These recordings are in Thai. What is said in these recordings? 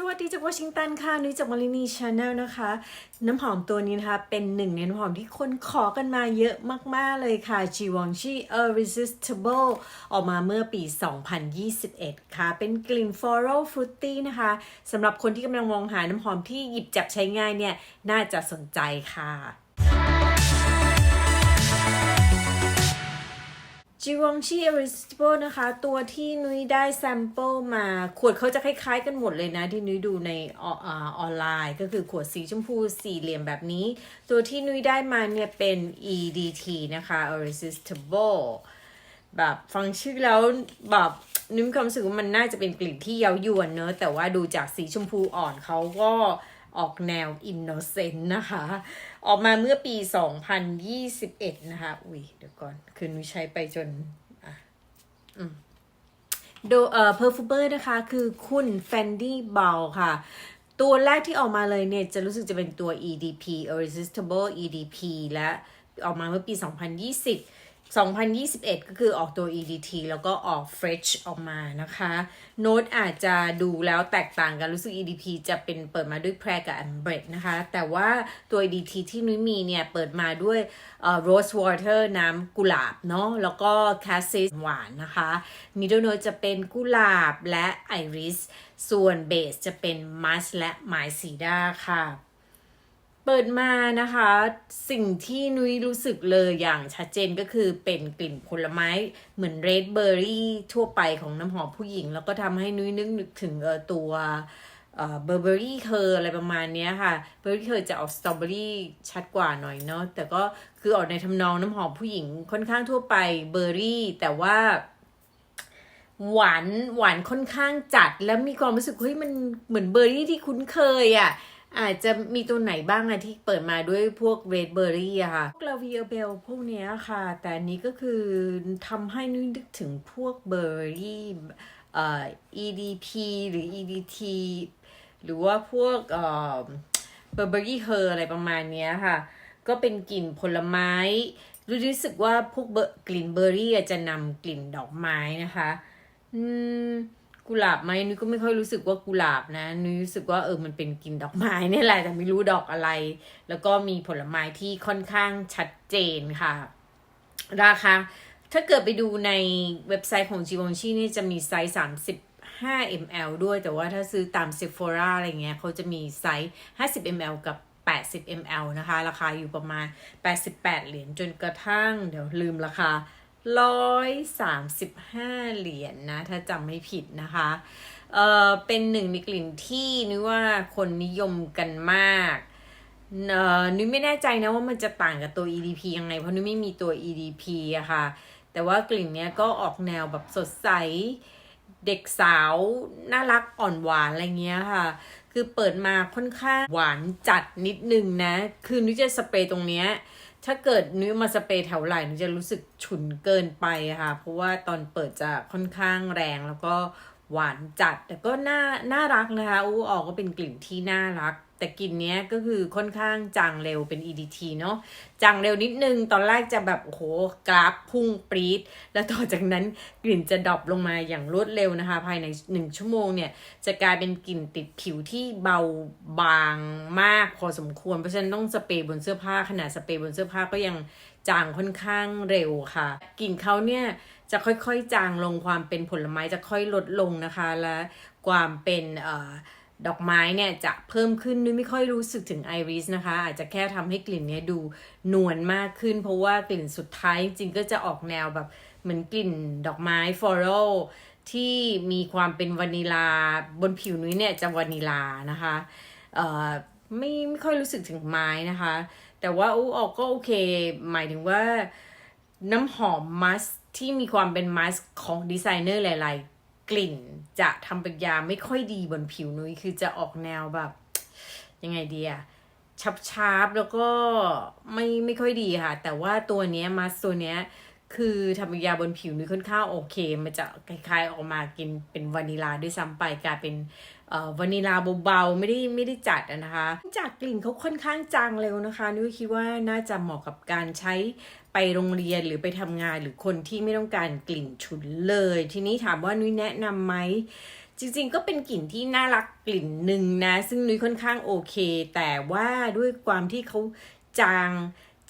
สวัสดีจากวอชิงตันค่ะ นุ้ยจากมารินีชาแนลนะคะ น้ำหอมตัวนี้นะคะ เป็นหนึ่งในน้ำหอมที่คนขอกันมาเยอะมาก ๆ เลยค่ะจีวองชี Irresistible ออกมาเมื่อปี 2021 ค่ะ เป็นกลิ่น floral fruity นะคะสำหรับคนที่กำลังมองหาน้ำหอมที่หยิบจับใช้ง่ายเนี่ย น่าจะสนใจค่ะ จีวองชี Irresistible นะคะ ตัวที่นุ้ยได้แซมเปิลมา ขวดเขาจะคล้ายๆกันหมดเลยนะ ที่นุ้ยดูในอออาออนไลน์ ก็คือขวดสีชมพูสี่เหลี่ยมแบบนี้ ตัวที่นุ้ยได้มาเนี่ยเป็น EDT นะคะ Irresistible แบบฟังชื่อแล้วแบบนุ้ยความรู้สึกว่ามันน่าจะเป็นกลิ่นที่เย้ายวนเนอะแต่ว่าดูจากสีชมพูอ่อนเขาก็ ออกแนวอินโนเซนต์นะคะ ออกมาเมื่อปี 2021 นะคะ อุ้ยเดี๋ยวก่อน คือนุ้ยใช้ไปจนอะอืมโดเอ่อเพอร์ฟูเบอร์นะคะ คือคุณ Fendi b a l ค่ะ ตัวแรกที่ออกมาเลยเนี่ย จะรู้สึกจะเป็นตัว EDP Irresistible EDP และออกมาเมื่อปี 2020 2021 ก็คือออกตัว EDT แล้วก็ออก Fresh ออกมานะคะ โน้ตอาจจะดูแล้วแตกต่างกันรู้สึก EDP จะเป็นเปิดมาด้วยแพรกับ Amber นะคะ แต่ว่าตัว EDT ที่นุ้ยมีเนี่ย เปิดมาด้วย Rose Water น้ำกุหลาบเนาะแล้วก็ Cassis หวานนะคะ Middle Note จะเป็นกุหลาบและ Iris ส่วนเบสจะเป็นมัสและไม้สีด้าค่ะ เปิดมานะคะ สิ่งที่นุ้ยรู้สึกเลยอย่างชัดเจนก็คือเป็นกลิ่นผลไม้เหมือนเรดเบอร์รี่ทั่วไปของน้ำหอมผู้หญิง แล้วก็ทำให้นุ้ยนึกนึกถึงเออตัวเบอร์เบอรี่เคอร์อะไรประมาณนี้ค่ะ เบอร์เบอรี่เคอร์จะออกสตรอเบอรี่ชัดกว่าหน่อยเนาะแต่ก็คือออกในทำนองน้ำหอมผู้หญิงค่อนข้างทั่วไปเบอร์รี่แต่ว่า หวานหวานค่อนข้างจัด แล้วมีความรู้สึกเฮ้ยมันเหมือนเบอร์รี่ที่คุ้นเคยอะ่ะ อาจจะมีตัวไหนบ้างอะที่เปิดมาด้วยพวกเรดเบอร์รี่อะค่ะ พวกลาวีเบลพวกเนี้ยค่ะ แต่อันนี้ก็คือทำให้นึกถึงพวกเบอร์รี่เอ่อ EDP หรือ EDT หรือว่าพวกเอ่อเบอร์เบอรี่เฮอร์อะไรประมาณเนี้ยค่ะ ก็เป็นกลิ่นผลไม้รู้สึกว่าพวกเบร์กลิ่นเบอร์รี่จะนำกลิ่นดอกไม้นะคะ อืม กุหลาบไหมนุ้ยก็ไม่ค่อยรู้สึกว่ากุหลาบนะนุ้ยรู้สึกว่าเออมันเป็นกลิ่นดอกไม้นี่แหละแต่ไม่รู้ดอกอะไร แล้วก็มีผลไม้ที่ค่อนข้างชัดเจนค่ะ ราคาถ้าเกิดไปดูในเว็บไซต์ของ Givenchy นี่จะมีไซส์ 35 ml ด้วย แต่ว่าถ้าซื้อตาม Sephora อะไรเงี้ยเขาจะมีไซส์ 50 ml กับ 80 ml นะคะ ราคาอยู่ประมาณ 88 เหรียญจนกระทั่ง เดี๋ยวลืมราคา 135เหรียญนนะ ถ้าจำไม่ผิดนะคะ เอ่อเป็นหนึ่งในกลิ่นที่นึกว่าคนนิยมกันมากเอ่อนุ้ยไม่แน่ใจนะว่ามันจะต่างกับตัว EDP ยังไง เพราะนุ้ยไม่มีตัว EDP อะค่ะ แต่ว่ากลิ่นเนี้ยก็ออกแนวแบบสดใส เด็กสาว น่ารักอ่อนหวานอะไรเงี้ยค่ะ คือเปิดมาค่อนข้างหวานจัดนิดนึงนะ คือนุ้ยจะสเปรย์ตรงเนี้ย ถ้าเกิดนุ้ยมาสเปรย์แถวไหล่นุ้ยจะรู้สึกฉุนเกินไปค่ะ เพราะว่าตอนเปิดจะค่อนข้างแรงแล้วก็ หวานจัด แต่ก็น่าน่ารักนะคะอู้ออกก็เป็นกลิ่นที่น่ารัก แต่กลิ่นเนี้ยก็คือค่อนข้างจางเร็วเป็น EDT เนาะจางเร็วนิดนึง ตอนแรกจะแบบโอ้โหกราฟพุ่งปรี๊ดแล้วต่อจากนั้นกลิ่นจะดรอปลงมาอย่างรวดเร็วนะคะ ภายใน 1 ชั่วโมงเนี่ย จะกลายเป็นกลิ่นติดผิวที่เบาบางมากพอสมควร เพราะฉะนั้นต้องสเปรย์บนเสื้อผ้าขนาดสเปรย์บนเสื้อผ้าก็ยัง จางค่อนข้างเร็วค่ะกลิ่นเขาเนี่ยจะค่อยๆ จางลงความเป็นผลไม้จะค่อยลดลงนะคะ และความเป็นออดอกไม้เนี่ยจะเพิ่มขึ้นนุ้ยไม่ค่อยรู้สึกถึงไอริสนะคะ อาจจะแค่ทำให้กลิ่นเนี้ยดูนวลมากขึ้น เพราะว่ากลิ่นสุดท้ายจริงก็จะออกแนวแบบเหมือนกลิ่นดอกไม้ฟลอรัลที่มีความเป็นวานิลาบนผิวนุ้ยเนี่ยจะวานิลานะคะ เอ่อไม่ไม่ค่อยรู้สึกถึงไม้นะคะ แต่ว่าอู้ออกก็โอเค หมายถึงว่าน้ำหอมมัสที่มีความเป็นมัสของดีไซเนอร์หลาย ๆ กลิ่นจะทำปฏิกิริยาไม่ค่อยดีบนผิวนุ้ยคือจะออกแนวแบบ ยังไงดีอะชับชาบแล้วก็ไม่ไม่ค่อยดีค่ะ แต่ว่าตัวเนี้ยมัสตัวเนี้ยคือทำปฏิกิริยาบนผิวนุ้ยค่อนข้างโอเค มันจะคล้าย ๆ ออกมากินเป็นวานิลาด้วยซ้ำไปกลายเป็น วานิลาเบาๆไม่ได้ไม่ได้จัดนะคะ จากกลิ่นเขาค่อนข้างจางเร็วนะคะนุ้ยคิดว่าน่าจะเหมาะกับการใช้ไปโรงเรียนหรือไปทำงานหรือคนที่ไม่ต้องการกลิ่นฉุนเลย ทีนี้ถามว่านุ้ยแนะนำไหมจริงๆ ก็เป็นกลิ่นที่น่ารักกลิ่นหนึ่งนะ ซึ่งนุ้ยค่อนข้างโอเค แต่ว่าด้วยความที่เขาจาง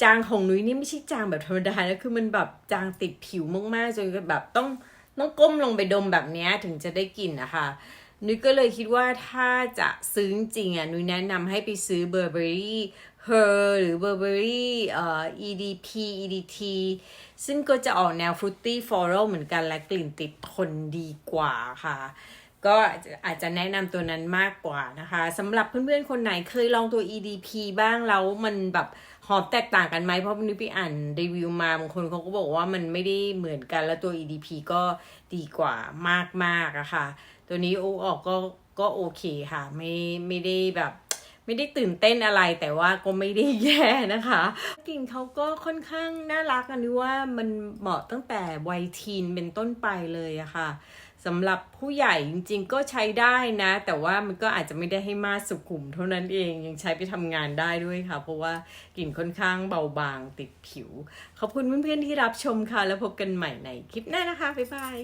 จางของนุ้ยนี่ไม่ใช่จางแบบธรรมดานะคือมันแบบจางติดผิวมากๆจนแบบต้องต้องก้มลงไปดมแบบนี้ถึงจะได้กลิ่นนะคะ นุ้ยก็เลยคิดว่าถ้าจะซื้อจริงอะนุ้ยแนะนำให้ไปซื้อ Burberry Her หรือ Burberry เอ่อ EDP EDT ซึ่งก็จะออกแนว fruity floral เหมือนกันและกลิ่นติดทนดีกว่าค่ะ ก็อาจจะแนะนำตัวนั้นมากกว่านะคะสำหรับเพื่อนๆ คนไหนเคยลองตัว EDP บ้างแล้วมันแบบหอมแตกต่างกันไหมเพราะนุ้ยไปอ่านรีวิวมาบางคนเขาก็บอกว่ามันไม่ได้เหมือนกันแล้วตัว EDP ก็ดีกว่ามากๆอะค่ะ ตัวนี้โอออกก็ก็โอเคค่ะ ไม่ไม่ได้แบบไม่ได้ตื่นเต้นอะไรแต่ว่าก็ไม่ได้แย่นะคะกลิ่นเขาก็ค่อนข้างน่ารักอันนี้ว่ามันเหมาะตั้งแต่วัยทีนเป็นต้นไปเลยอะค่ะสำหรับผู้ใหญ่จริงๆก็ใช้ได้นะ แต่ว่ามันก็อาจจะไม่ได้ให้มากสุขุมเท่านั้นเองยังใช้ไปทำงานได้ด้วยค่ะ เพราะว่ากลิ่นค่อนข้างเบาบางติดผิว ขอบคุณเพื่อนๆที่รับชมค่ะ แล้วพบกันใหม่ในคลิปหน้านะคะ บ๊ายบาย